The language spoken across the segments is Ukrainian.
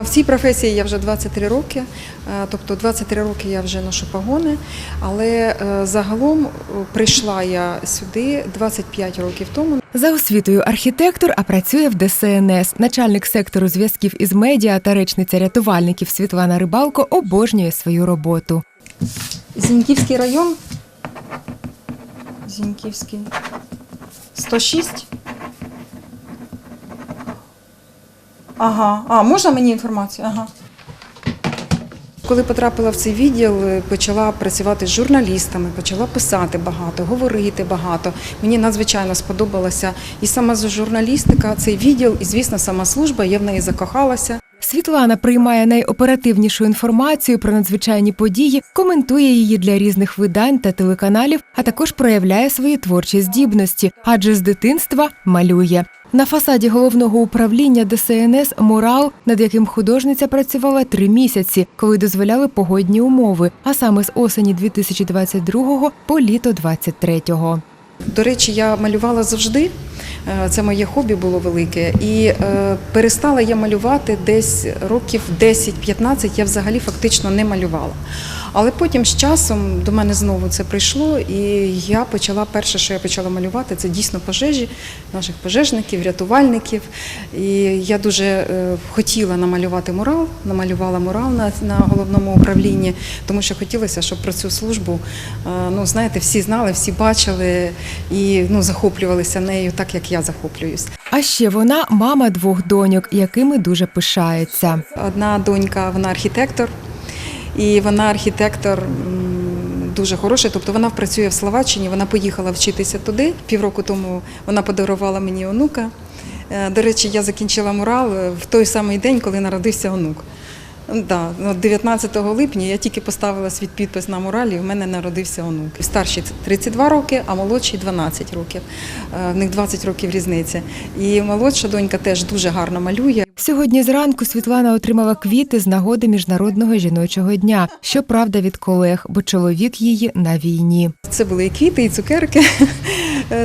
В цій професії я вже 23 роки, е, тобто 23 роки я вже ношу погони, але е, загалом е, прийшла я сюди 25 років тому. За освітою архітектор, а працює в ДСНС. Начальник сектору зв'язків із медіа та речниця рятувальників Світлана Рибалко обожнює свою роботу. Зіньківський район. Зіньківський. 106. Ага. А, можна мені інформацію? Ага. Коли потрапила в цей відділ, е, почала працювати з журналістами, почала писати багато, говорити багато. Мені надзвичайно сподобалася і сама журналістика, цей відділ, і звісно, сама служба. Я в неї закохалася. Світлана приймає найоперативнішу інформацію про надзвичайні події, коментує її для різних видань та телеканалів, а також проявляє свої творчі здібності, адже з дитинства малює. На фасаді головного управління ДСНС мурал, над яким художниця працювала три місяці, коли дозволяли погодні умови, а саме з осені 2022 по літо 23-го. До речі, я малювала завжди. Е, Це моє хобі було велике. І е, перестала я малювати десь років 10-15, я взагалі фактично не малювала. Але потім з часом до мене знову це прийшло, і я почала перше, що я почала малювати, це дійсно пожежі наших пожежників, рятувальників. І я дуже е, хотіла намалювати мурал, намалювала мурал на, на головному управлінні, тому що хотілося, щоб про цю службу, е, ну знаєте, всі знали, всі бачили і ну, захоплювалися нею, так як я захоплююсь. А ще вона мама двох доньок, якими дуже пишається. Одна донька, вона архітектор, і вона архітектор дуже хороша, Тобто вона працює в Словаччині, вона поїхала вчитися туди. Півроку тому вона подарувала мені онука. Е, До речі, я закінчила мурал е, в той самий день, коли народився онук. Да, ну, 19 липня я тільки поставила свій підпис на муралі, і в мене народився онук. Старший 32 роки, а молодший 12 років. Е, В них 20 років різниця. І молодша донька теж дуже гарно малює. Сьогодні зранку Світлана отримала квіти з нагоди міжнародного жіночого дня. Щоправда, від колег, бо чоловік її на війні. Це були і квіти, і цукерки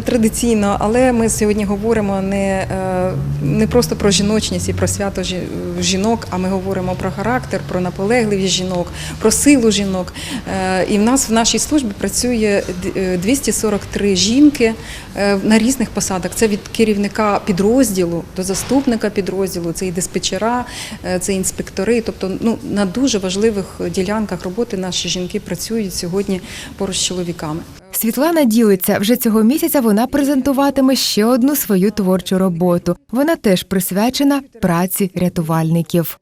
традиційно, але ми сьогодні говоримо не, е, не просто про жіночність і про свято жі- жінок, а ми говоримо про характер, про наполегливість жінок, про силу жінок. Е, І в нас в нашій службі працює е, 243 жінки е, на різних посадах. Це від керівника підрозділу до заступника підрозділу, це і диспетчера, е, це інспектори. Тобто, ну на дуже важливих ділянках роботи наші жінки працюють сьогодні поруч з чоловіками. Світлана ділиться вже цього місяця. Вона презентуватиме ще одну свою творчу роботу. Вона теж присвячена праці рятувальників.